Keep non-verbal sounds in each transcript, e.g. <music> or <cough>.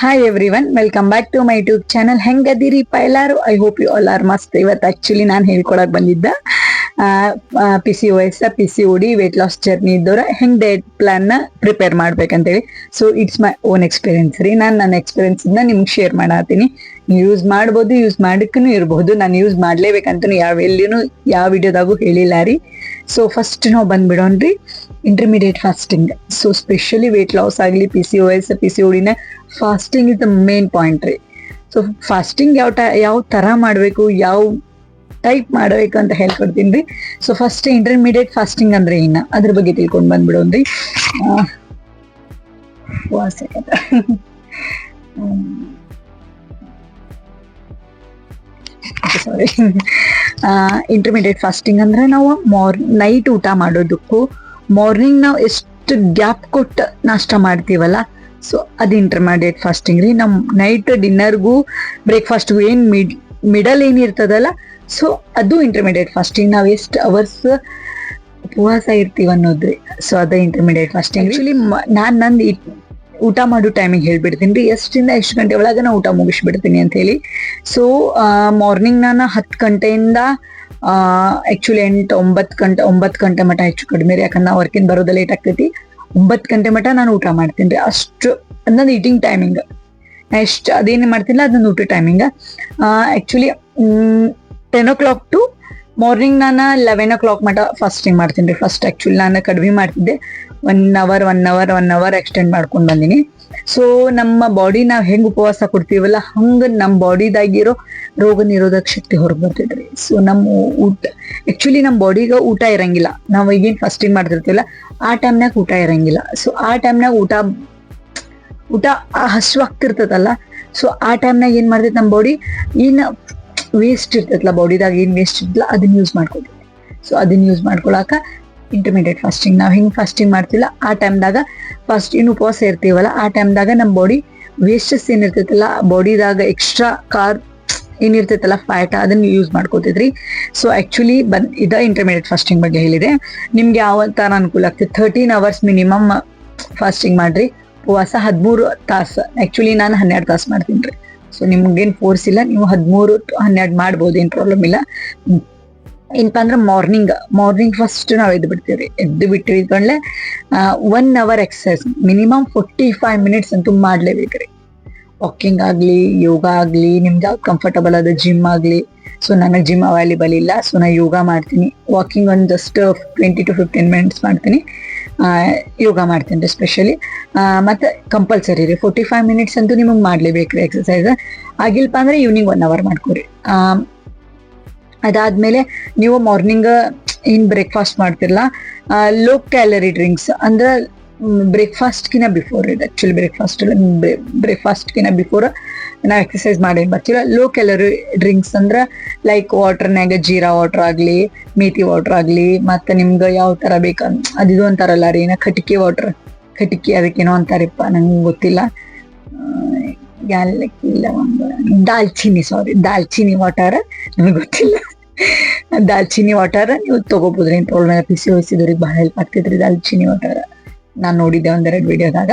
Hi everyone welcome back to my YouTube channel ಹೆಂಗದಿರಿಪ್ಪ ಪೈಲಾರು I hope you all are ಮಸ್ತ್. ಇವತ್ತು actually ನಾನು ಹೇಳ್ಕೊಳಕ್ ಬಂದಿದ್ದ P C O S P C O D weight loss journey ಇದ್ದವ್ರ. ಹೆಂಗ್ diet ಪ್ಲಾನ್ನ prepare ಮಾಡ್ಬೇಕಂತೇಳಿ. So it's my own experience ರೀ. ನಾನು ನನ್ನ ಎಕ್ಸ್ಪೀರಿಯನ್ಸ್ ಇಂದ ನಿಮ್ಗೆ ಶೇರ್ ಮಾಡತ್ತೀನಿ ಯೂಸ್ ಮಾಡ್ಬೋದು ಯೂಸ್ ಮಾಡಕ್ಕೂ ಇರಬಹುದು ನಾನು ಯೂಸ್ ಮಾಡ್ಲೇಬೇಕಂತ ಯಾವ ಎಲ್ಲಿನೂ, ಯಾವ ವಿಡಿಯೋದಾಗೂ ಹೇಳಿಲ್ಲ ರೀ. ಸೊ ಫಸ್ಟ್ ನಾವು ಬಂದ್ಬಿಡೋಣ್ರಿ. Intermediate fasting so specially weight loss ಆಗಲಿ P C O S P C ಓಡಿನ fasting is the main point ರೀ. ಸೊ ಫಾಸ್ಟಿಂಗ್ ಯಾವ ಟ, ಯಾವ ಥರ ಮಾಡಬೇಕು, ಯಾವ ಟೈಪ್ ಮಾಡಬೇಕು ಅಂತ ಹೇಳ್ಕೊಡ್ತೀನಿ ರೀ. ಸೊ ಫಸ್ಟ್ ಇಂಟರ್ಮೀಡಿಯೇಟ್ ಫಾಸ್ಟಿಂಗ್ ಅಂದ್ರೆ ಏನ? ಅದ್ರ ಬಗ್ಗೆ ತಿಳ್ಕೊಂಡು ಬಂದ್ಬಿಡೋಣ್ರಿ ರೀ. ಸಾರಿ ಇಂಟರ್ಮೀಡಿಯೇಟ್ ಫಾಸ್ಟಿಂಗ್ ಅಂದ್ರೆ ನಾವು ಮಾರ್ನಿಂಗ್ ನೈಟ್ ಊಟ ಮಾಡೋದಕ್ಕೂ ಮಾರ್ನಿಂಗ್ ನಾವು ಎಷ್ಟು ಗ್ಯಾಪ್ ಕೊಟ್ಟು ನಾಷ್ಟ ಮಾಡ್ತೀವಲ್ಲ ಸೊ ಅದು ಇಂಟರ್ಮೀಡಿಯೇಟ್ ಫಾಸ್ಟಿಂಗ್ ರೀ. ನಮ್ಮ ನೈಟ್ ಡಿನ್ನರ್ಗೂ ಬ್ರೇಕ್ಫಾಸ್ಟ್ಗೂ ಏನು ಮಿಡ್ ಮಿಡಲ್ ಏನಿರ್ತದಲ್ಲ ಸೊ ಅದು ಇಂಟರ್ಮೀಡಿಯೇಟ್ ಫಾಸ್ಟಿಂಗ್ ನಾವು ಎಷ್ಟು ಅವರ್ಸ್ ಉಪವಾಸ ಇರ್ತೀವಿ ಅನ್ನೋದ್ರಿ ಸೊ ಅದು ಇಂಟರ್ಮೀಡಿಯೇಟ್ ಫಾಸ್ಟಿಂಗ್ ಆ್ಯಕ್ಚುಲಿ ನಾನು ನಂದು ಊಟ ಮಾಡೋ ಟೈಮಿಂಗ್ ಹೇಳ್ಬಿಡ್ತೀನಿ. ರೀ ಎಷ್ಟಿಂದ ಎಷ್ಟು ಗಂಟೆ ಒಳಗೆ ನಾ ಊಟ ಮುಗಿಸ್ಬಿಡ್ತೀನಿ ಅಂತ ಹೇಳಿ. ಸೊ ಮಾರ್ನಿಂಗ್ ನಾನು ಹತ್ತು ಗಂಟೆಯಿಂದ ಆಕ್ಚುಲಿ ಎಂಟು, ಒಂಬತ್ತು ಗಂಟೆ ಒಂಬತ್ತು ಗಂಟೆ ಮಟ ಹೆಚ್ಚು ಕಡಿಮೆ ರೀ. ಯಾಕಂದ್ರೆ ನಾ ವರ್ಕಿಂದ ಬರೋದು ಲೇಟ್ ಆಗ್ತೈತಿ. ಒಂಬತ್ತು ಗಂಟೆ ಮಟ ನಾನು ಊಟ ಮಾಡ್ತೀನಿ ರೀ. ಅಷ್ಟು ನನ್ನ ಈಟಿಂಗ್ ಟೈಮಿಂಗ್ ಎಷ್ಟು, ಅದೇನು ಮಾಡ್ತಿಲ್ಲ ಅದನ್ನ ಊಟ timing actually ten o'clock to morning ನಾನು ಲೆವೆನ್ ಓ ಕ್ಲಾಕ್ ಮಟ ಫಾಸ್ಟಿಂಗ್ ಮಾಡ್ತೀನಿ ರೀ. ಫಸ್ಟ್ ಆ್ಯಕ್ಚುಲಿ ನಾನು ಕಡಿಮೆ ಮಾಡ್ತಿದ್ದೆ. One hour one hour one hour extend ಮಾಡ್ಕೊಂಡು ಬಂದೀನಿ. ಸೊ ನಮ್ಮ ಬಾಡಿ ನಾವ್ ಹೆಂಗ್ ಉಪವಾಸ ಕೊಡ್ತೀವಲ್ಲ, ಹಂಗ ನಮ್ಮ ಬಾಡಿದಾಗಿರೋ ರೋಗ ನಿರೋಧಕ ಶಕ್ತಿ ಹೊರಗೆ ಬರ್ತೈತ್ರಿ. ಸೊ ನಮ್ಮ ಊಟ ಆಕ್ಚುಲಿ ನಮ್ಮ ಬಾಡಿಗ ಊಟ ಇರಂಗಿಲ್ಲ. ನಾವು ಈಗೇನ್ ಫಸ್ಟಿಂಗ್ ಮಾಡ್ತಿರ್ತೀವಲ್ಲ, ಆ ಟೈಮ್ನಾಗ ಊಟ ಇರಂಗಿಲ್ಲ. ಸೊ ಆ ಟೈಮ್ನಾಗ ಊಟ ಊಟ ಹಸು ಆಗ್ತಿರ್ತದಲ್ಲ ಸೊ ಆ ಟೈಮ್ನಾಗ ಏನ್ ಮಾಡ್ತೈತಿ ನಮ್ಮ ಬಾಡಿ ಏನ್ ವೇಸ್ಟ್ ಇರ್ತೈತಲ್ಲ ಬಾಡಿದಾಗ ಏನ್ ವೇಸ್ಟ್ ಇರ್ತಲ್ಲ ಅದನ್ನ ಯೂಸ್ ಮಾಡ್ಕೊತೀವಿ ಸೊ ಅದನ್ನ ಯೂಸ್ ಮಾಡ್ಕೊಳಕ ಇಂಟರ್ಮೀಡಿಯೇಟ್ ಫಾಸ್ಟಿಂಗ್ ನಾವು ಹೆಂಗೆ ಫಾಸ್ಟಿಂಗ್ ಮಾಡ್ತಿಲ್ಲ? ಆ ಟೈಮ್ದಾಗ ಫಸ್ಟ್ ಇನ್ನು ಉಪವಾಸ ಇರ್ತೀವಲ್ಲ, ಆ ಟೈಮ್ದಾಗ ನಮ್ಮ ಬಾಡಿ ವೇಸ್ಟಸ್ ಏನಿರ್ತೈತಲ್ಲ ಬಾಡಿದಾಗ ಎಕ್ಸ್ಟ್ರಾ ಕಾರ್ ಏನಿರ್ತೈತಲ್ಲ ಫ್ಯಾಟ್ ಅದನ್ನ ಯೂಸ್ ಮಾಡ್ಕೋತಿದ್ರಿ. ಸೊ ಆಕ್ಚುಲಿ ಬನ್, ಇದ ಇಂಟರ್ಮೀಡಿಯೇಟ್ ಫಾಸ್ಟಿಂಗ್ ಬಗ್ಗೆ ಹೇಳಿದೆ. ನಿಮ್ಗೆ ಯಾವ ತರ ಅನುಕೂಲ ಆಗ್ತದೆ ಥರ್ಟೀನ್ ಅವರ್ಸ್ ಮಿನಿಮಮ್ ಫಾಸ್ಟಿಂಗ್ ಮಾಡ್ರಿ. ಉಪವಾಸ ಹದಿಮೂರು ತಾಸು ಆಕ್ಚುಲಿ ನಾನು ಹನ್ನೆರಡು ತಾಸು ಮಾಡ್ತೀನಿ ರೀ. ಸೊ ನಿಮ್ಗೇನು ಫೋರ್ಸ್ ಇಲ್ಲ, ನೀವು ಹದಿಮೂರು ಹನ್ನೆರಡು ಮಾಡ್ಬೋದು ಏನು ಪ್ರಾಬ್ಲಮ್ ಇಲ್ಲ. ಏನಪ್ಪಾ ಅಂದ್ರೆ ಮಾರ್ನಿಂಗ್ ಮಾರ್ನಿಂಗ್ ಫಸ್ಟ್ ನಾವು ಎದ್ದು ಬಿಡ್ತೀವಿ ಎದ್ದು ಬಿಟ್ಟು ಇದ್ಕೊಂಡ್ಲೆ one hour exercise minimum forty five minutes ಅಂತೂ ಮಾಡ್ಲೇಬೇಕ್ರಿ. ವಾಕಿಂಗ್ ಆಗ್ಲಿ ಯೋಗ ಆಗ್ಲಿ ನಿಮ್ಗೆ ಯಾವ್ದು ಕಂಫರ್ಟಬಲ್ ಅದ ಜಿಮ್ ಆಗ್ಲಿ. ಸೊ ನನಗೆ ಜಿಮ್ ಅವೈಲೇಬಲ್ ಇಲ್ಲ ಸೊ ನಾ ಯೋಗ ಮಾಡ್ತೀನಿ. ವಾಕಿಂಗ್ ಒಂದು just twenty to fifteen minutes ಮಾಡ್ತೀನಿ. ಯೋಗ ಮಾಡ್ತೀನಿ ರೀ ಸ್ಪೆಷಲಿ ಮತ್ತೆ ಕಂಪಲ್ಸರಿ ರೀ. ಫೋರ್ಟಿ ಫೈವ್ ಮಿನಿಟ್ಸ್ ಅಂತೂ ನಿಮಗೆ ಮಾಡ್ಲೇಬೇಕ್ರಿ ಎಕ್ಸಸೈಸ್ ಆಗಿಲ್ಲಪ್ಪ ಅಂದ್ರೆ ಈವ್ನಿಂಗ್ ಒನ್ ಅವರ್ ಮಾಡ್ಕೊರಿ ಅದಾದ್ಮೇಲೆ ನೀವು ಮಾರ್ನಿಂಗ್ ಏನ್ ಬ್ರೇಕ್ಫಾಸ್ಟ್ ಮಾಡ್ತಿರಲ್ಲ ಲೋ ಕ್ಯಾಲರಿ ಡ್ರಿಂಕ್ಸ್ ಅಂದ್ರೆ ಬ್ರೇಕ್ಫಾಸ್ಟ್ಕಿನ ಬಿಫೋರ್ ಇದು ಆಕ್ಚುಲಿ ಬ್ರೇಕ್ಫಾಸ್ಟ್ ಬ್ರೇಕ್ಫಾಸ್ಟ್ಕಿನ ಬಿಫೋರ್ ನಾವು ಎಕ್ಸಸೈಸ್ ಮಾಡಿ ಬರ್ತೀವಿ ಲೋ ಕ್ಯಾಲರಿ ಡ್ರಿಂಕ್ಸ್ ಅಂದ್ರೆ ಲೈಕ್ ವಾಟರ್ನಾಗ ಜೀರಾ ವಾಟರ್ ಆಗಲಿ ಮೇಥಿ ವಾಟರ್ ಆಗಲಿ, ಮತ್ತೆ ನಿಮ್ಗೆ ಯಾವ ಥರ ಬೇಕು ಅದಿದು ಅಂತಾರಲ್ಲ ರೀ, ಏನ ಕಟಿಕೆ ವಾಟರ್ ಕಟಿಕೆ ಅದಕ್ಕೇನೋ ಅಂತಾರಪ್ಪ, ನಂಗೆ ಗೊತ್ತಿಲ್ಲ. ಯಾಲಕ್ಕಿ ಒಂದು ದಾಲ್ಚಿನ್ನಿ ಸಾರಿ ದಾಲ್ಚಿನ್ನಿ ವಾಟರ್ ನಿಮಗೆ ಗೊತ್ತಿಲ್ಲ. ದಾಲ್ಚಿನ್ನಿ ವಾಟರ್ ನೀವು ತಗೋಬೋದ್ರಿ ರೀ ಒಳ್ಳೆ ಪಿ ಸಿ ವಹಿಸಿದವ್ರಿಗೆ ಬಹಳ ಹೆಲ್ಪ್ ಆಗ್ತೈತ್ರಿ ದಾಲ್ಚಿನಿ ವಾಟರ್ ನಾನು ನೋಡಿದ್ದೆ ಒಂದೆರಡು ವಿಡಿಯೋದಾಗ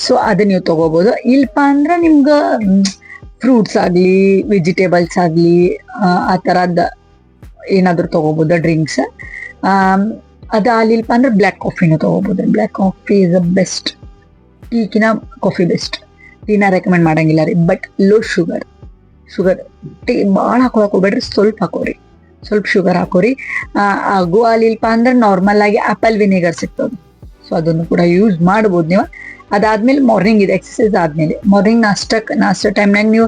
ಸೊ ಅದನ್ನ ನೀವು ತಗೋಬಹುದು ಇಲ್ಪ ಅಂದ್ರೆ ನಿಮ್ಗೆ ಫ್ರೂಟ್ಸ್ ಆಗಲಿ ವೆಜಿಟೇಬಲ್ಸ್ ಆಗಲಿ ಆ, ಥರದ ಏನಾದರೂ ತಗೋಬಹುದು ಡ್ರಿಂಕ್ಸ್ ಅದು ಅಲ್ಲಿಲ್ಪ ಅಂದ್ರೆ ಬ್ಲ್ಯಾಕ್ ಕಾಫಿನೂ ತಗೋಬಹುದು black coffee is a best ಈಗಿನ ಕಾಫಿ ಬೆಸ್ಟ್ ಟೀನ ರೆಕಮೆಂಡ್ ಮಾಡಂಗಿಲ್ಲ ರೀ. But low sugar sugar tea ಭಾಳ ಹಾಕೊಳಕ್ ಹೋಗ್ಬೇಡ್ರಿ. ಸ್ವಲ್ಪ ಹಾಕೋರಿ. ಸ್ವಲ್ಪ ಶುಗರ್ ಹಾಕೋರಿ. ಅಲ್ಲಿಲ್ಪ ಅಂದ್ರೆ ನಾರ್ಮಲ್ ಆಗಿ ಆಪಲ್ ವಿನೆಗರ್ ಸಿಗ್ತದೆ. ಸೊ ಅದನ್ನು ಕೂಡ ಯೂಸ್ ಮಾಡ್ಬೋದು ನೀವು. ಅದಾದ್ಮೇಲೆ ಮಾರ್ನಿಂಗ್ ಇದೆ ಎಕ್ಸಸೈಸ್ ಆದ್ಮೇಲೆ. ಮಾರ್ನಿಂಗ್ ನಾಷ್ಟಕ್ ನಾಷ್ಟ ಟೈಮ್ನಾಗ ನೀವು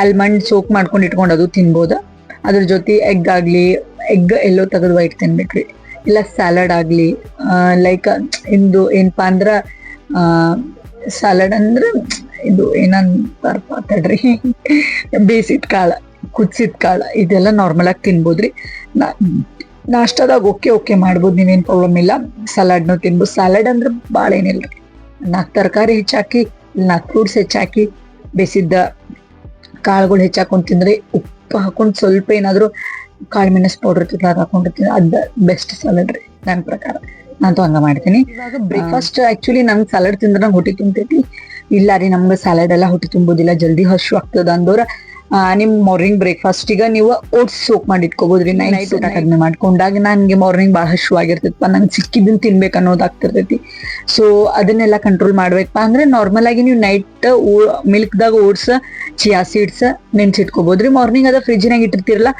ಆಲ್ಮಂಡ್ ಸೋಕ್ ಮಾಡ್ಕೊಂಡು ಇಟ್ಕೊಂಡು ಅದು ತಿನ್ಬೋದು. ಅದ್ರ ಜೊತೆ ಎಗ್ ಆಗಲಿ ಎಗ್ ಎಲ್ಲೋ ತೆಗೆದು ವೈಟ್ ತಿನ್ಬೇಕ್ರಿ. ಇಲ್ಲ ಸ್ಯಾಲಡ್ ಆಗಲಿ ಲೈಕ್ ಇಂದು ಏನಪ್ಪಾ ಅಂದ್ರೆ ಸ್ಯಾಲಡ್ ಅಂದ್ರೆ ಇದು ಏನಂತಾರಪ್ಪ ತಡ್ರಿ. ಬೇಸಿದ ಕಾಳ ಕುದಿಸಿದ ಕಾಳ ಇದೆಲ್ಲ ನಾರ್ಮಲ್ ಆಗಿ ತಿನ್ಬೋದ್ರಿ. ನಾ- ನಾಷ್ಟದಾಗ ಓಕೆ ಓಕೆ ಮಾಡ್ಬೋದು ನೀವೇನ್ ಪ್ರಾಬ್ಲಮ್ ಇಲ್ಲ. ಸಲಾಡ್ನು ತಿನ್ಬೋದು. ಸಲಾಡ್ ಅಂದ್ರೆ ಭಾಳ ಏನಿಲ್ರಿ. ನಾಲ್ಕು ತರಕಾರಿ ಹೆಚ್ಚಾಕಿ ನಾಲ್ಕು ಫ್ರೂಟ್ಸ್ ಹೆಚ್ಚಾಕಿ ಬೇಸಿದ್ದ ಕಾಳುಗಳು ಹೆಚ್ಚಾಕೊಂಡು ತಿಂದ್ರೆ ಉಪ್ಪು ಹಾಕೊಂಡು ಸ್ವಲ್ಪ ಏನಾದ್ರು ಕಾಳು ಮೆಣಸು ಪೌಡರ್ ಇರ್ತೈತಿ ಹಾಕೊಂಡು ಹಾಕೊಂಡಿರ್ತೀನಿ ಅದ ಬೆಸ್ಟ್ ಸಲಾಡ್ ರೀ ನನ್ನ ಪ್ರಕಾರ. ನಾನು ಹಂಗ ಮಾಡ್ತೀನಿ. ಇವಾಗ ಬ್ರೇಕ್ಫಾಸ್ಟ್ ಆಕ್ಚುಲಿ ನಂಗೆ ಸಲಾಡ್ ತಿಂದ್ರೆ ನಂಗೆ ಹೊಟ್ಟೆ ತುಂಬತೈತಿ. ಇಲ್ಲ ರೀ ನಮ್ಗೆ ಸ್ಯಾಲಡ್ ಎಲ್ಲ ಹೊಟ್ಟೆ ತುಂಬೋದಿಲ್ಲ ಜಲ್ದಿ ಹಶು ಆಗ್ತದ ಅಂದೋರ ಆ, ನಿಮ್ ಮಾರ್ನಿಂಗ್ ಬ್ರೇಕ್ಫಾಸ್ಟ್ ಈಗ ನೀವು ಓಟ್ಸ್ ಸೋಕ್ ಮಾಡಿ ಇಟ್ಕೋಬಹುದ್ರಿ ನೈಟ್ ಊಟ ಕಡಿಮೆ ಮಾಡ್ಕೊಂಡಾಗ ನನ್ಗೆ ಮಾರ್ನಿಂಗ್ ಭಾಳ ಹಶು ಆಗಿರ್ತೈತಪ್ಪ ನಂಗೆ ಸಿಕ್ಕಿದ್ದನ್ನು ತಿನ್ಬೇಕು ಅನ್ನೋದಾಗ್ತಿರ್ತೈತಿ ಸೊ ಅದನ್ನೆಲ್ಲ ಕಂಟ್ರೋಲ್ ಮಾಡ್ಬೇಕಪ್ಪ ಅಂದ್ರೆ ನಾರ್ಮಲ್ ಆಗಿ ನೀವು ನೈಟ್ ಮಿಲ್ಕ್ ದಾಗ ಓಟ್ಸ್ ಚಿಯಾ ಸೀಡ್ಸ್ ನೆನ್ಸಿಟ್ಕೋಬಹುದ್ರಿ ಮಾರ್ನಿಂಗ್ ಅದ ಫ್ರಿಜ್ನಾಗ ಇಟ್ಟಿರ್ತಿರಲ್ಲ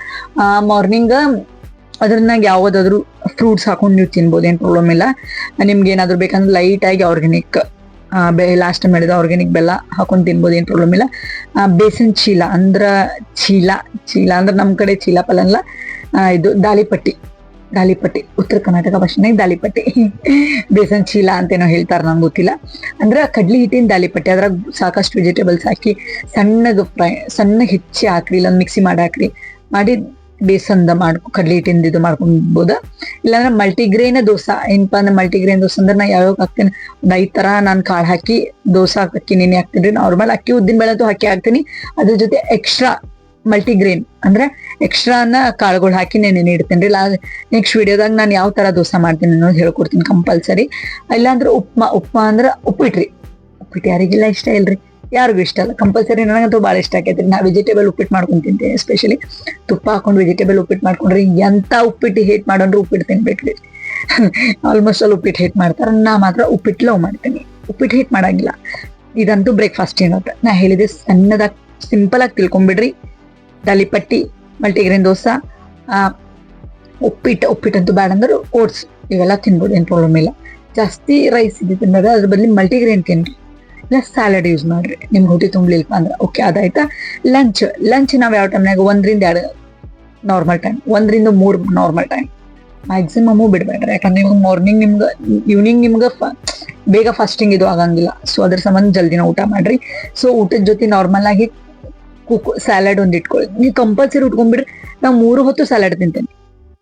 ಮಾರ್ನಿಂಗ್ ಅದ್ರನಾಗ ಯಾವ್ದಾದ್ರು ಫ್ರೂಟ್ಸ್ ಹಾಕೊಂಡು ನೀವು ತಿನ್ಬೋದು ಏನ್ ಪ್ರಾಬ್ಲಮ್ ಇಲ್ಲ. ನಿಮ್ಗೆ ಏನಾದ್ರು ಬೇಕಂದ್ರೆ ಲೈಟ್ ಆಗಿ ಆರ್ಗ್ಯಾನಿಕ್ ಲಾಸ್ಟ್ ಮಾಡಿದ ಆರ್ಗ್ಯಾನಿಕ್ ಬೆಲ್ಲ ಹಾಕೊಂಡು ತಿನ್ಬೋದು, ಏನು ಪ್ರಾಬ್ಲಮ್ ಇಲ್ಲ. ಬೇಸನ್ ಚೀಲ ಅಂದ್ರ ಚೀಲ ಚೀಲ ಅಂದ್ರೆ ನಮ್ಮ ಕಡೆ ಚೀಲ ಪಲ್ಲ ಇದು ದಾಲಿಪಟ್ಟಿ ದಾಲಿಪಟ್ಟಿ, ಉತ್ತರ ಕರ್ನಾಟಕ ಭಾಷೆನಾಗ ದಾಲಿಪಟ್ಟಿ. <laughs> ಬೇಸನ್ ಚೀಲ ಅಂತೇನೋ ಹೇಳ್ತಾರ ನಂಗೆ ಗೊತ್ತಿಲ್ಲ. ಅಂದ್ರೆ ಕಡ್ಲಿ ಹಿಟ್ಟಿನ ದಾಲಿಪಟ್ಟಿ, ಅದ್ರಾಗ ಸಾಕಷ್ಟು ವೆಜಿಟೇಬಲ್ಸ್ ಹಾಕಿ ಸಣ್ಣದು ಫ್ರೈ, ಸಣ್ಣ ಹೆಚ್ಚಿ ಹಾಕ್ರಿ, ಇಲ್ಲೊಂದು ಮಿಕ್ಸಿ ಮಾಡಿ ಹಾಕ್ರಿ. ಮಾಡಿ ಬೇಸನ್ದ ಮಾಡ್ಕೊ, ಕಡ್ಲಿ ಹಿಟ್ಟಿಂದ ಇದು ಮಾಡ್ಕೊಬೋದ. ಇಲ್ಲಾಂದ್ರೆ ಮಲ್ಟಿಗ್ರೇನ್ ದೋಸಾ. ಏನಪ್ಪ ಅಂದ್ರೆ ಮಲ್ಟಿಗ್ರೇನ್ ದೋಸೆ ಅಂದ್ರೆ ನಾ ಯಾವಾಗ ಹಾಕ್ತೇನೆ, ಒಂದ್ ತರ ನಾನ್ ಕಾಳು ಹಾಕಿ ದೋಸಾ ಹಾಕಿ ನೆನೆ ಹಾಕ್ತೀನಿ ನಾರ್ಮಲ್ ಅಕ್ಕಿ ಉದ್ದಿನ ಬೇಳೆದು ಹಾಕಿ ಹಾಕ್ತೀನಿ. ಅದ್ರ ಜೊತೆ ಎಕ್ಸ್ಟ್ರಾ ಮಲ್ಟಿಗ್ರೇನ್ ಅಂದ್ರೆ ಎಕ್ಸ್ಟ್ರಾನ ಕಾಳುಗಳು ಹಾಕಿ ನೆನೆ ಇಡ್ತೇನೆ ಲಾ ನೆಕ್ಸ್ಟ್ ವಿಡಿಯೋದಾಗ ನಾನು ಯಾವ ತರ ದೋಸೆ ಮಾಡ್ತೀನಿ ಅನ್ನೋದು ಹೇಳ್ಕೊಡ್ತೀನಿ ಕಂಪಲ್ಸರಿ. ಇಲ್ಲಾಂದ್ರೆ ಉಪ್ಮಾ ಉಪ್ಮಾ ಅಂದ್ರೆ ಉಪ್ಪಿಟ್ರಿ. ಉಪ್ಪಿಟ್ಟು ಯಾರಿಗಿಲ್ಲ ಇಷ್ಟ ಇಲ್ರಿ. ಯಾರಿಗೂ ಇಷ್ಟ ಅಲ್ಲ. ಕಂಪಲ್ಸರಿ ನನಗಂತೂ ಭಾಳ ಇಷ್ಟ ಆಕೈತ್ರಿ. ನಾ ವೆಜಿಟೇಬಲ್ ಉಪ್ಪಿಟ್ಟು ಮಾಡ್ಕೊಂಡು ತಿಂತೀನಿ ಎಸ್ಪೆಷಲಿ ತುಪ್ಪ ಹಾಕೊಂಡು ವೆಜಿಟೇಬಲ್ ಉಪ್ಪಿಟ್ಟು ಮಾಡ್ಕೊಂಡ್ರೆ ಎಂಥ ಉಪ್ಪಿಟ್ಟು ಹೇಟ್ ಮಾಡೋಣ ಉಪ್ಪಿಟ್ಟು ತಿನ್ಬೇಕ್ರಿ. <laughs> ಆಲ್ಮೋಸ್ಟ್ ಅಲ್ಲಿ ಉಪ್ಪಿಟ್ಟು ಹೇಟ್ ಮಾಡ್ತಾರೆ. ನಾ ಮಾತ್ರ ಉಪ್ಪಿಟ್ಟು ಲವ್ ಮಾಡ್ತೀನಿ. ಉಪ್ಪಿಟ್ಟು ಹೇಟ್ ಮಾಡಂಗಿಲ್ಲ. ಇದಂತೂ ಬ್ರೇಕ್ಫಾಸ್ಟ್ ಏನೋ ನಾ ಹೇಳಿದೆ ಸಣ್ಣದಾಗಿ ಸಿಂಪಲ್ ಆಗಿ ತಿಳ್ಕೊಂಬಿಡ್ರಿ. ದಾಲಿಪಟ್ಟಿ ಮಲ್ಟಿಗ್ರೇನ್ ದೋಸಾ ಉಪ್ಪಿಟ್ಟು ಉಪ್ಪಿಟ್ಟು ಅಂತೂ ಬ್ಯಾಡ ಅಂದ್ರೆ ಓಟ್ಸ್ ಇವೆಲ್ಲ ತಿನ್ಬೋದು, ಏನು ಪ್ರಾಬ್ಲಮ್ ಇಲ್ಲ. ಜಾಸ್ತಿ ರೈಸ್ ಇದು ತಿನ್ನೋದು. ಅದ್ರ ಬದಲಿ ಮಲ್ಟಿಗ್ರೇನ್ ತಿನ್ರಿ. ಇಲ್ಲ ಸ್ಯಾಲಡ್ ಯೂಸ್ ಮಾಡ್ರಿ. ನಿಮ್ಗೆ ಹೊಟ್ಟೆ ತುಂಬಲಿಲ್ಪ ಅಂದ್ರೆ. ಓಕೆ ಅದಾಯ್ತಾ? ಲಂಚ್ ಲಂಚ್ ನಾವು ಯಾವ ಟೈಮ್ನಾಗ ಒಂದರಿಂದ ಎರಡು ನಾರ್ಮಲ್ ಟೈಮ್ ಒಂದರಿಂದ ಮೂರು ನಾರ್ಮಲ್ ಟೈಮ್ ಮ್ಯಾಕ್ಸಿಮಮ್ಮು ಬಿಡಬೇಡ್ರಿ. ಯಾಕಂದ್ರೆ ನಿಮ್ಗೆ ಮಾರ್ನಿಂಗ್ ನಿಮ್ಗೆ ಈವ್ನಿಂಗ್ ನಿಮ್ಗೆ ಬೇಗ ಫಾಸ್ಟಿಂಗ್ ಇದು ಆಗಂಗಿಲ್ಲ. ಸೊ ಅದ್ರ ಸಂಬಂಧ ಜಲ್ದಿನ ಊಟ ಮಾಡ್ರಿ. ಸೊ ಊಟದ ಜೊತೆ ನಾರ್ಮಲ್ ಆಗಿ ಕುಕ್ ಸ್ಯಾಲಡ್ ಒಂದು ಇಟ್ಕೊಳ್ಳಿ ನೀವು ಕಂಪಲ್ಸರಿ ಉಟ್ಕೊಂಡ್ಬಿಡ್ರಿ ನಾವು ಮೂರು ಹೊತ್ತು ಸ್ಯಾಲಡ್ ತಿಂತೇನೆ.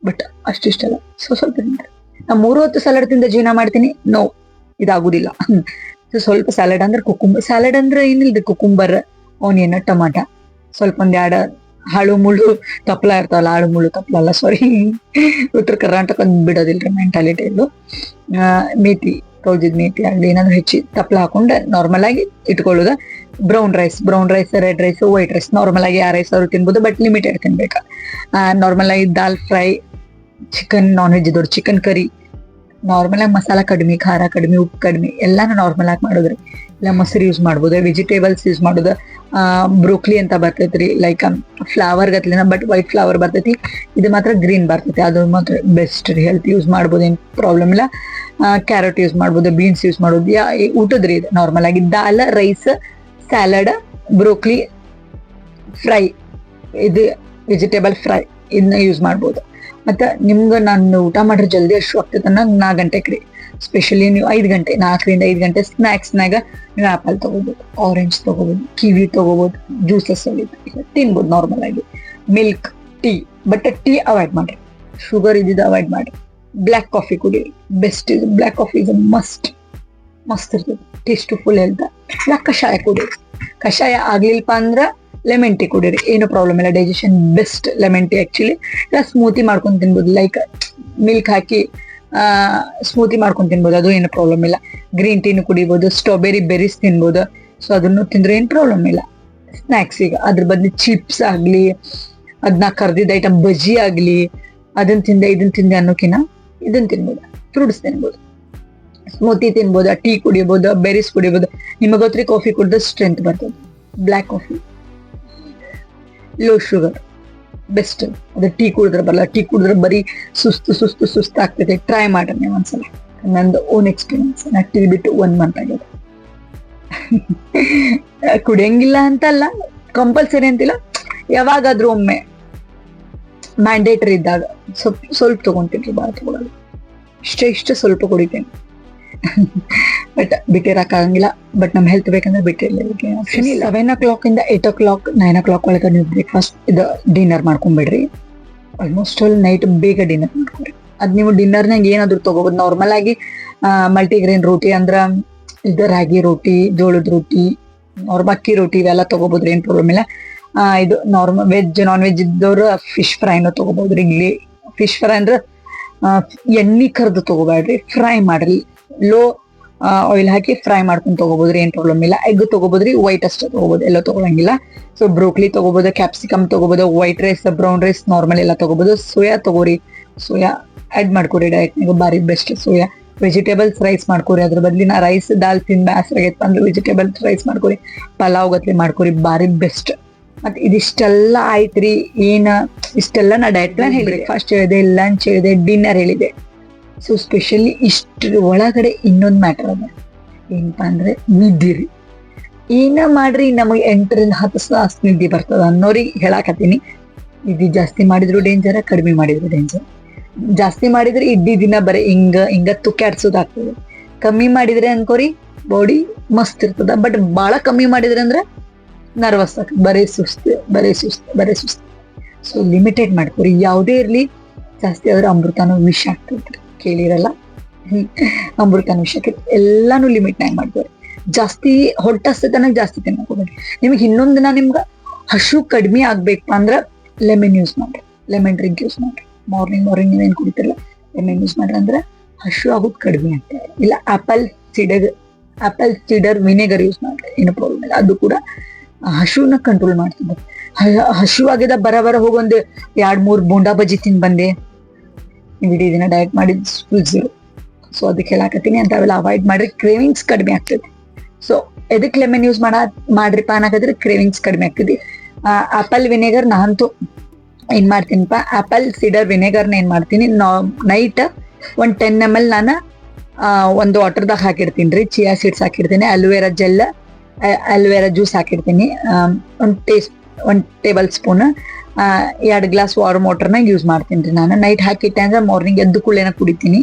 ಬಟ್ ಅಷ್ಟಿಷ್ಟಲ್ಲ ಸೊ ಸ್ವಲ್ಪ ತಿಂತಾರೆ ನಾ ಮೂರು ಹೊತ್ತು ಸ್ಯಾಲಡ್ ತಿಂದ ಜೀವನ ಮಾಡ್ತೀನಿ. ನೋ ಇದಾಗುದಿಲ್ಲ. ಸೊ ಸ್ವಲ್ಪ ಸ್ಯಾಲಡ್ ಅಂದ್ರೆ ಕುಕುಂಬರ್ ಸ್ಯಾಲಡ್ ಅಂದ್ರೆ ಏನಿಲ್ರಿ ಕುಕುಂಬರ್ ಆನಿಯನ್ ಟೊಮಾಟ. ಸ್ವಲ್ಪ ಒಂದ್ ಎರಡು ಹಾಳು ಮುಳ್ಳು ತಪ್ಲ ಇರ್ತಾವಲ್ಲ, ಹಾಳು ಮುಳ್ಳು ತಪ್ಲ ಅಲ್ಲ ಸಾರಿ ಉತ್ತರ ಕರ್ನಾಟಕ ಬಿಡೋದಿಲ್ರಿ ಮೆಂಟಾಲಿಟಿ ಇದು ಮೇತಿ, ಕೌಜಿದ್ ಮೇಥಿ ಆಗಲಿ, ಏನಾದ್ರು ಹೆಚ್ಚಿ ತಪ್ಲ ಹಾಕೊಂಡು ನಾರ್ಮಲ್ ಆಗಿ ಇಟ್ಕೊಳ್ಳೋದ. Brown rice brown rice red rice white rice normal ಆಗಿ ಆ ರೈಸ್ ಅವರು ತಿನ್ಬೋದು ಬಟ್ ಲಿಮಿಟೆಡ್ ತಿನ್ಬೇಕು. ನಾರ್ಮಲ್ ಆಗಿ dal fry chicken non veg ಇದ್ದವ್ರು ಚಿಕನ್ ಕರಿ ನಾರ್ಮಲ್ ಆಗಿ ಮಸಾಲ ಕಡಿಮೆ, ಖಾರ ಕಡಿಮೆ, ಉಪ್ಪು ಕಡಿಮೆ ಎಲ್ಲಾನು ನಾರ್ಮಲ್ ಆಗಿ ಮಾಡೋದ್ರಿ. ಇಲ್ಲ ಮೊಸರು ಯೂಸ್ ಮಾಡ್ಬೋದು ವೆಜಿಟೇಬಲ್ಸ್ ಯೂಸ್ ಮಾಡೋದು. ಬ್ರೋಕ್ಲಿ ಅಂತ ಬರ್ತೈತ್ರಿ ಲೈಕ್ ಫ್ಲವರ್ ಗತ್ಲಿನ ಬಟ್ ವೈಟ್ ಫ್ಲವರ್ ಬರ್ತೈತಿ. ಇದು ಮಾತ್ರ ಗ್ರೀನ್ ಬರ್ತೈತಿ, ಅದು ಮಾತ್ರ ಬೆಸ್ಟ್ ರೀ. ಹೆಲ್ತ್ ಯೂಸ್ ಮಾಡ್ಬೋದು, ಏನು ಪ್ರಾಬ್ಲಮ್ ಇಲ್ಲ. ಕ್ಯಾರೆಟ್ ಯೂಸ್ ಮಾಡ್ಬೋದು ಬೀನ್ಸ್ ಯೂಸ್ ಮಾಡ್ಬೋದು. ಯಾ ಊಟದ ಊಟದ್ರಿ ಇದು ನಾರ್ಮಲ್ ಆಗಿ. Dal rice salad broccoli fry ಇದು ವೆಜಿಟೇಬಲ್ ಫ್ರೈ ಇದನ್ನ ಯೂಸ್ ಮಾಡ್ಬೋದು. ಮತ್ತೆ ನಿಮ್ಗೆ ನಾನು ಊಟ ಮಾಡ್ರೆ ಜಲ್ದಿ ಅಷ್ಟು ಆಗ್ತೈತೆ ಅನ್ನೋ ನಾಲ್ಕು ಗಂಟೆಗೆ ರೀ. ಸ್ಪೆಷಲಿ ನೀವು ಐದು ಗಂಟೆ, ನಾಲ್ಕರಿಂದ ಐದು ಗಂಟೆ ಸ್ನ್ಯಾಕ್ಸ್ನಾಗ ನೀವು ಆಪಲ್ ತಗೋಬೋದು ಆರೆಂಜ್ ತಗೋಬೋದು ಕಿವಿ ತಗೋಬೋದು ಜ್ಯೂಸಸ್ ತಿನ್ಬೋದು ನಾರ್ಮಲ್ ಆಗಿ. Milk tea but tea avoid ಮಾಡಿರಿ. ಶುಗರ್ ಇದ್ದಿದ್ದು ಅವಾಯ್ಡ್ ಮಾಡಿರಿ. ಬ್ಲ್ಯಾಕ್ ಕಾಫಿ ಕುಡೀರಿ ಬೆಸ್ಟ್ ಇದು. ಬ್ಲ್ಯಾಕ್ ಕಾಫಿ ಇಸ್ ಮಸ್ಟ್ ಮಸ್ತ್ ಇರ್ತದೆ. ಟೇಸ್ಟ್ ಫುಲ್ ಹೇಳ್ತಾ ಕಷಾಯ ಕುಡೀರಿ ಕಷಾಯ ಆಗ್ಲಿಲ್ಪ ಅಂದ್ರ ಲೆಮನ್ ಟೀ ಕುಡೀರಿ. ಏನು ಪ್ರಾಬ್ಲಮ್ ಇಲ್ಲ. Digestion best lemon tea actually ಇಲ್ಲ ಸ್ಮೂತಿ ಮಾಡ್ಕೊಂಡು ತಿನ್ಬೋದು. ಲೈಕ್ ಮಿಲ್ಕ್ ಹಾಕಿ ಸ್ಮೂತಿ ಮಾಡ್ಕೊಂಡು ತಿನ್ಬೋದು. ಅದು ಏನು ಪ್ರಾಬ್ಲಮ್ ಇಲ್ಲ. ಗ್ರೀನ್ ಟೀನು ಕುಡಿಬೋದು. ಸ್ಟ್ರಾಬೆರಿ ಬೆರೀಸ್ ತಿನ್ಬೋದು. ಸೊ ಅದನ್ನು ತಿಂದ್ರೆ ಏನು ಪ್ರಾಬ್ಲಮ್ ಇಲ್ಲ. ಸ್ನ್ಯಾಕ್ಸ್ ಈಗ. ಅದ್ರ ಬದಲು ಚಿಪ್ಸ್ ಆಗಲಿ ಅದನ್ನ ಕರೆದಿದ್ದ ಐಟಮ್ ಬಜ್ಜಿ ಆಗಲಿ ಅದನ್ನ ತಿಂದೆ ಇದನ್ನ ತಿಂದೆ ಅನ್ನೋಕಿನ ಇದನ್ನ ತಿನ್ಬೋದು. ಫ್ರೂಟ್ಸ್ ತಿನ್ಬೋದು. ಸ್ಮೂತಿ ತಿನ್ಬೋದು ಟೀ ಕುಡಿಬೋದು ಬೆರೀಸ್ ಕುಡಿಬೋದು. ನಿಮಗೆ ಗೊತ್ತ್ರಿ ಕಾಫಿ ಕುಡಿದ್ರೆ ಸ್ಟ್ರೆಂತ್ ಬರ್ತದೆ. Black coffee low sugar best ಅದು ಟೀ ಕುಡಿದ್ರೆ ಬರಲ್ಲ ಟೀ ಕುಡಿದ್ರೆ ಬರೀ ಸುಸ್ತು ಸುಸ್ತು ಸುಸ್ತು ಆಗ್ತೈತೆ ಟ್ರೈ ಮಾಡ್ರಿ ನೀವು ಒಂದ್ಸಲ. ನಂದು ಓನ್ ಎಕ್ಸ್ಪೀರಿಯನ್ಸ್ ನಾ ಟೀ ಬಿಟ್ಟು ಒನ್ ಮಂತ್ ಆಗಿದೆ. <laughs> ಕುಡಿಯಂಗಿಲ್ಲ ಅಂತಲ್ಲ. ಕಂಪಲ್ಸರಿ ಅಂತಿಲ್ಲ. ಯಾವಾಗಾದ್ರೂ ಒಮ್ಮೆ. ಮ್ಯಾಂಡೇಟರಿ ಇದ್ದಾಗ. ಸ್ವಲ್ಪ ಸ್ವಲ್ಪ ತಗೊಂತೀನಿ ಭಾಳ ತಗೊಳ್ಳೋದು ಇಷ್ಟ ಇಷ್ಟ ಸ್ವಲ್ಪ ಕುಡಿತೇನೆ. ಬಟ್ ಬಿಟ್ಟಿರಕ್ಕಾಗಂಗಿಲ್ಲ. ಬಟ್ ನಮ್ಮ ಹೆಲ್ತ್ ಬೇಕಂದ್ರೆ ಬಿಟ್ಟಿರ್ಲಿಕ್ಕೆ ಆಪ್ಷನ್ ಇಲ್ಲ. ಸೆವೆನ್ ಓ ಕ್ಲಾಕ್ ಇಂದ eight o'clock nine o'clock ಒಳಗೆ ನೀವು ಬ್ರೇಕ್ಫಾಸ್ಟ್ ಇದು ಡಿನ್ನರ್ ಮಾಡ್ಕೊಂಬಿಡ್ರಿ. ಆಲ್ಮೋಸ್ಟ್ ಆಲ್ ನೈಟ್ ಬೇಗ ಡಿನ್ನರ್ ಮಾಡ್ಕೊರಿ ಅದು ನೀವು ಡಿನ್ನರ್ನಾಗ ಏನಾದರೂ ತಗೋಬೋದು. ನಾರ್ಮಲ್ ಆಗಿ ಮಲ್ಟಿಗ್ರೇನ್ ರೋಟಿ ಅಂದ್ರೆ ಇದು ರಾಗಿ ರೋಟಿ ಜೋಳದ ರೋಟಿ ಅವ್ರ ಅಕ್ಕಿ ರೋಟಿ ಇವೆಲ್ಲ ತಗೋಬೋದ್ರಿ. ಏನು ಪ್ರಾಬ್ಲಮ್ ಇಲ್ಲ. ಇದು ನಾರ್ಮಲ್ ವೆಜ್ ನಾನ್ ವೆಜ್ ಇದ್ದವ್ರು ಫಿಶ್ ಫ್ರೈನು ತಗೋಬೋದ್ರಿ. ಇಲ್ಲಿ ಫಿಶ್ ಫ್ರೈ ಅಂದ್ರೆ ಎಣ್ಣೆ ಕರ್ದು ತಗೋಬೇಡ್ರಿ. ಫ್ರೈ ಮಾಡ್ರಿ. ಲೋ ಆಯಿಲ್ ಹಾಕಿ ಫ್ರೈ ಮಾಡ್ಕೊಂಡು ತಗೋಬೋದ್ರಿ, ಏನ್ ಪ್ರಾಬ್ಲಮ್ ಇಲ್ಲ. ಎಗ್ ತಗೋಬೋದ್ರಿ ವೈಟ್ ಅಷ್ಟೇ ತಗೋಬೋದು. ಎಲ್ಲ ತಗೊಳಂಗಿಲ್ಲ. ಸೊ ಬ್ರೋಕ್ಲಿ ತಗೋಬೋದು ಕ್ಯಾಪ್ಸಿಕಮ್ ತಗೋಬೋದು white rice brown rice normal ಎಲ್ಲ ತಗೋಬೋದು. ಸೋಯಾ ತಗೋರಿ. ಸೋಯಾ ಆಡ್ ಮಾಡ್ಕೊರಿ ಡಯಟ್ನಾಗ ಬಾರಿ ಬೆಸ್ಟ್ ಸೋಯಾ ವೆಜಿಟೇಬಲ್ಸ್ ರೈಸ್ ಮಾಡ್ಕೊರಿ ಅದ್ರ ಬದ್ಲಿ ನಾ ರೈಸ್ ದಾಲ್ ತಿನ್ ಆಗೈತೆ ಅಂದ್ರೆ ವೆಜಿಟೇಬಲ್ಸ್ ರೈಸ್ ಮಾಡ್ಕೊರಿ ಪಲಾವ್ ಗತ್ಲೆ ಮಾಡ್ಕೊರಿ ಬಾರಿ ಬೆಸ್ಟ್ ಮತ್ತೆ ಇದಿಷ್ಟೆಲ್ಲ ಆಯ್ತ್ರಿ. ಏನ, ಇಷ್ಟೆಲ್ಲ ನಾ ಡಯಟ್ ಪ್ಲಾನ್ ಹೇಳಿದೆ. ಫಸ್ಟ್ ಹೇಳಿದೆ ಲಂಚ್ ಹೇಳಿದೆ ಡಿನ್ನರ್ ಹೇಳಿದೆ. ಸೊ ಸ್ಪೆಷಲಿ ಇಷ್ಟು ಒಳಗಡೆ ಇನ್ನೊಂದು ಮ್ಯಾಟರ್ ಅದ. ಏನಪ್ಪಾ ಅಂದ್ರೆ ನಿದ್ದಿರಿ. ಏನ ಮಾಡ್ರಿ, ನಮಗೆ ಎಂಟರಿಂದ ಹತ್ತು ತಾಸು ನಿದ್ದೆ ಬರ್ತದ ಅನ್ನೋರಿಗೆ ಹೇಳಾಕತ್ತೀನಿ. ನಿದ್ದೆ ಜಾಸ್ತಿ ಮಾಡಿದ್ರು ಡೇಂಜರ ಕಡಿಮೆ ಮಾಡಿದ್ರು ಡೇಂಜರ್ ಜಾಸ್ತಿ ಮಾಡಿದ್ರೆ ಇಡ್ಡಿ ದಿನ ಬರೀ ಹಿಂಗ ಹಿಂಗ ತುಕ್ಕಾಡ್ಸೋದಾಗ್ತದೆ ಕಮ್ಮಿ ಮಾಡಿದ್ರೆ ಅನ್ಕೋರಿ ಬಾಡಿ ಮಸ್ತ್ ಇರ್ತದ. ಬಟ್ ಭಾಳ ಕಮ್ಮಿ ಮಾಡಿದ್ರೆ ಅಂದ್ರೆ ನರ್ವಸ್ ಆಗ, ಬರೀ ಸುಸ್ತು ಬರೀ ಸುಸ್ತು ಬರೀ ಸುಸ್ತು. ಸೊ ಲಿಮಿಟೆಡ್ ಮಾಡ್ಕೋರಿ. ಯಾವುದೇ ಇರಲಿ ಜಾಸ್ತಿ ಆದ್ರೆ ಅಮೃತನೂ ವಿಷ ಆಗ್ತೈತ್ರಿ. ಕೇಳಿರಲ್ಲ? ಅಮೃತ ವಿಷಯಕ್ಕೆ ಎಲ್ಲಾನು ಲಿಮಿಟ್ನಾಗ ಮಾಡ್ತಾರೆ ಜಾಸ್ತಿ ಹೊಟ್ಟೆ ಜಾಸ್ತಿ ತಿನ್ನಕ್ ಹೋಗ್ಬೇಡ್ರಿ ನಿಮಗೆ ಇನ್ನೊಂದ್ ದಿನ ನಿಮ್ಗ ಹಶು ಕಡಿಮೆ ಆಗ್ಬೇಕು ಅಂದ್ರ ಲೆಮನ್ ಯೂಸ್ ಮಾಡ್ರಿ. ಲೆಮನ್ ಡ್ರಿಂಕ್ ಯೂಸ್ ಮಾಡ್ರಿ. ಮಾರ್ನಿಂಗ್ ಮಾರ್ನಿಂಗ್ ನೀವೇನ್ ಕುಡಿತಿರಲ್ಲ ಲೆಮನ್ ಯೂಸ್ ಮಾಡ್ರಿ ಅಂದ್ರೆ ಹಶು ಆಗೋದು ಕಡಿಮೆ ಆಗ್ತದೆ. ಇಲ್ಲ apple cider apple cider vinegar use ಮಾಡ್ರಿ. ಏನು ಪ್ರಾಬ್ಲಮ್ ಇಲ್ಲ. ಅದು ಕೂಡ ಹಶುನ ಕಂಟ್ರೋಲ್ ಮಾಡ್ತದೆ. ಆಗಿದ ಬರ ಬರ ಹೋಗೊಂದು ಎರಡ್ ಮೂರ್ ಬೂಂಡಾ ಬಜ್ಜಿ ತಿಂದ್ ಬಂದೆ. ಇಡೀ ದಿನ ಡಯಟ್ ಮಾಡಿದ್ ಫುಲ್ ಸೊ ಅದಕ್ಕೆ ಹೇಳಾಕತ್ತೀನಿ. ಅಂತ ಅವೆಲ್ಲ ಅವಾಯ್ಡ್ ಮಾಡ್ರಿ ಕ್ರೇವಿಂಗ್ಸ್ ಕಡಿಮೆ ಆಗ್ತದೆ. ಸೊ ಎದಕ್ ಲೆಮನ್ ಯೂಸ್ ಮಾಡ, ಮಾಡ್ರಿಪ್ಪ ಅನ್ನಕದ್ರೆ ಕ್ರೇವಿಂಗ್ಸ್ ಕಡಿಮೆ ಆಗ್ತದೆ. ಆಪಲ್ ವಿನೆಗರ್ ನಾನಂತೂ ಏನ್ ಮಾಡ್ತೀನಿಪ್ಪ ಆಪಲ್ ಸಿಡರ್ ವಿನೆಗರ್ನ ಏನ್ ಮಾಡ್ತೀನಿ ನೈಟ್ ಒಂದ್ ಟೆನ್ ಎಂ ಎಲ್ ನಾನು ಒಂದು ವಾಟರ್ದಾಗ ಹಾಕಿರ್ತೀನಿ ರೀ. ಚಿಯಾ ಸೀಡ್ಸ್ ಹಾಕಿರ್ತೀನಿ aloe vera gel aloe vera juice ಹಾಕಿರ್ತೀನಿ ಒಂದು ಟೇಸ್ಟ್ ಒಂದು ಟೇಬಲ್ ಸ್ಪೂನ್ ಎರಡು ಗ್ಲಾಸ್ ವಾರ್ ಮೋಟರ್ನ ಯೂಸ್ ಮಾಡ್ತೀನಿ ರೀ ನಾನು. ನೈಟ್ ಹಾಕಿಟ್ಟೆ ಅಂದ್ರೆ ಮಾರ್ನಿಂಗ್ ಎದ್ದು ಕುಳ್ಳೇನ ಕುಡಿತೀನಿ.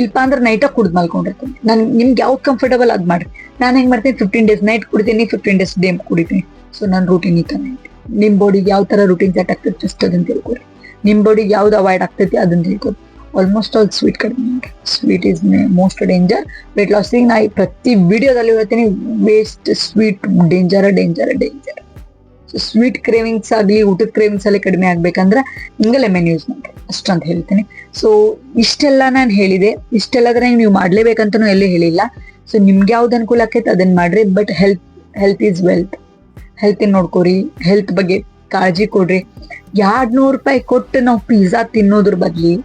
ಇಲ್ಪ ಅಂದ್ರೆ ನೈಟ ಕುಡ್ದು ಮಲ್ಕೊಂಡಿರ್ತೀನಿ. ನಾನು ನಿಮ್ಗೆ ಯಾವ್ದು ಕಂಫರ್ಟಬಲ್ ಅದ್ ಮಾಡ್ರಿ. ನಾನು ಹೆಂಗ್ ಮಾಡ್ತೀನಿ? ಫಿಫ್ಟೀನ್ ಡೇಸ್ ನೈಟ್ ಕುಡಿತೀನಿ ಫಿಫ್ಟೀನ್ ಡೇಸ್ ಡೇ ಕುಡಿತೀನಿ. ಸೊ ನನ್ನ ರೂಟೀನ್ ಈ ಥರ ಐತಿ. ನಿಮ್ ಬಾಡಿಗೆ ಯಾವ ತರ ರೂಟೀನ್ ಸೆಟ್ ಆಗ್ತದೆ ಜಸ್ಟ್ ಅದನ್ನ ತಿಳ್ಕೊರಿ. ನಿಮ್ ಬಾಡಿಗೆ ಯಾವ್ದು ಅವಾಯ್ಡ್ ಆಗ್ತೈತಿ ಅದನ್ನ ತಿಳ್ಕೊರಿ. ಆಲ್ಮೋಸ್ಟ್ ಆಲ್ ಸ್ವೀಟ್ ಕಡಿಮೆ ಮಾಡ್ರಿ. Sweet is most danger weight ಲಾಸಿಗೆ ನಾ ಪ್ರತಿ ವಿಡಿಯೋದಲ್ಲಿ ಹೇಳ್ತೀನಿ waste sweet danger danger danger sweet cravings ಆಗಲಿ, ಊಟದ ಕ್ರೇವಿಂಗ್ಸ್ ಅಲ್ಲಿ ಕಡಿಮೆ ಆಗ್ಬೇಕಂದ್ರೆ ಹಿಂಗೆ ಲೆಮನ್ ಯೂಸ್ ಮಾಡಿ ಅಷ್ಟಂತ ಹೇಳ್ತೀನಿ. ಸೊ ಇಷ್ಟೆಲ್ಲ ನಾನು ಹೇಳಿದೆ. ಇಷ್ಟೆಲ್ಲದ್ರೆ ನೀವು ಮಾಡ್ಲೇಬೇಕಂತನೂ ಎಲ್ಲೂ ಹೇಳಿಲ್ಲ. ಸೊ ನಿಮ್ಗೆ ಯಾವ್ದು ಅನುಕೂಲ ಆಕೈತೆ ಅದನ್ನ ಮಾಡ್ರಿ. But health health is wealth health ನೋಡ್ಕೋರಿ? Health ಬಗ್ಗೆ ಕಾಳಜಿ ಕೊಡ್ರಿ. ಎರಡ್ ನೂರು ರೂಪಾಯಿ ಕೊಟ್ಟು ನಾವು ಪಿಜ್ಜಾ ತಿನ್ನೋದ್ರ ಬದ್ಲಿ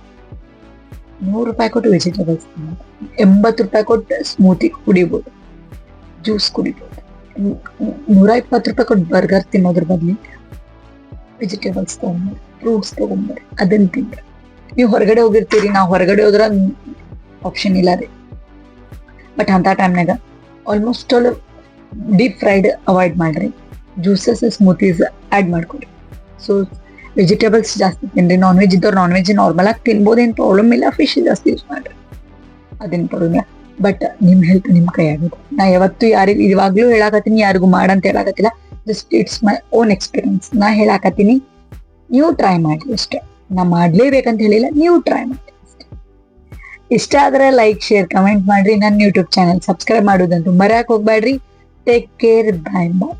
ನೂರು ರೂಪಾಯಿ ಕೊಟ್ಟು ವೆಜಿಟೇಬಲ್ಸ್ ತಿನ್ನೋದು. ಎಂಬತ್ತು ರೂಪಾಯಿ ಕೊಟ್ಟು ಸ್ಮೂತಿ ಕುಡಿಬೋದು. ಜ್ಯೂಸ್ ಕುಡಿಬೋದು. ನೂರ ಇಪ್ಪತ್ತು ರೂಪಾಯಿ ಕೊಟ್ಟು ಬರ್ಗರ್ ತಿನ್ನೋದ್ರ ಬದ್ಲಿ ವೆಜಿಟೇಬಲ್ಸ್ ತಗೊಂಡ್ಬರ್ರಿ ಫ್ರೂಟ್ಸ್ ತಗೊಂಡ್ಬರ್ರಿ ಅದನ್ನ ತಿನ್ರಿ. ನೀವು ಹೊರಗಡೆ ಹೋಗಿರ್ತೀರಿ, ನಾವು ಹೊರಗಡೆ ಹೋದ್ರ ಆಪ್ಷನ್ ಇಲ್ಲ ರೀ. ಬಟ್ ಅಂತ ಟೈಮ್ನಾಗ almost all deep fried avoid ಮಾಡ್ರಿ. ಜ್ಯೂಸಸ್ ಸ್ಮೂತೀಸ್ ಆ್ಯಡ್ ಮಾಡ್ಕೊಡ್ರಿ ಸೊ ವೆಜಿಟೇಬಲ್ಸ್ ಜಾಸ್ತಿ ತಿನ್ರಿ ನಾನ್ ವೆಜ್ ಇದ್ದವ್ರು ನಾನ್ ವೆಜ್ ನಾರ್ಮಲ್ ಆಗಿ ತಿನ್ಬೋದೇನು ಪ್ರಾಬ್ಲಮ್ ಇಲ್ಲ ಫಿಶ್ ಜಾಸ್ತಿ ಯೂಸ್ ಮಾಡ್ರಿ. ಅದೇನು ಪ್ರಾಬ್ಲಮ್ ಇಲ್ಲ. ಬಟ್ ನಿಮ್ ಹೆಲ್ತ್ ನಿಮ್ ಕೈ ಆಗುತ್ತೆ ನಾ ಯಾವತ್ತು ಯಾರಿಗೂ ಇವಾಗ್ಲೂ ಹೇಳಾಕತ್ತೀನಿ, ಯಾರಿಗೂ ಮಾಡಂತ ಹೇಳಾಕತ್ತಿಲ್ಲ. Just it's my own experience ನಾ ಹೇಳಾಕತ್ತೀನಿ, ನೀವು ಟ್ರೈ ಮಾಡಿ ಅಷ್ಟೇ. ನಾ ಮಾಡ್ಲೇಬೇಕಂತ ಹೇಳಿಲ್ಲ, ನೀವು ಟ್ರೈ ಮಾಡಿ ಇಷ್ಟ ಆದ್ರೆ ಲೈಕ್ ಶೇರ್ ಕಮೆಂಟ್ ಮಾಡ್ರಿ. ನನ್ನ ಯೂಟ್ಯೂಬ್ ಚಾನಲ್ ಸಬ್ಸ್ಕ್ರೈಬ್ ಮಾಡೋದಂತೂ ಮರ್ಯಾಕ್ ಹೋಗ್ಬೇಡ್ರಿ ಟೇಕ್ ಕೇರ್ ಬಾಯ್ ಬಾಯ್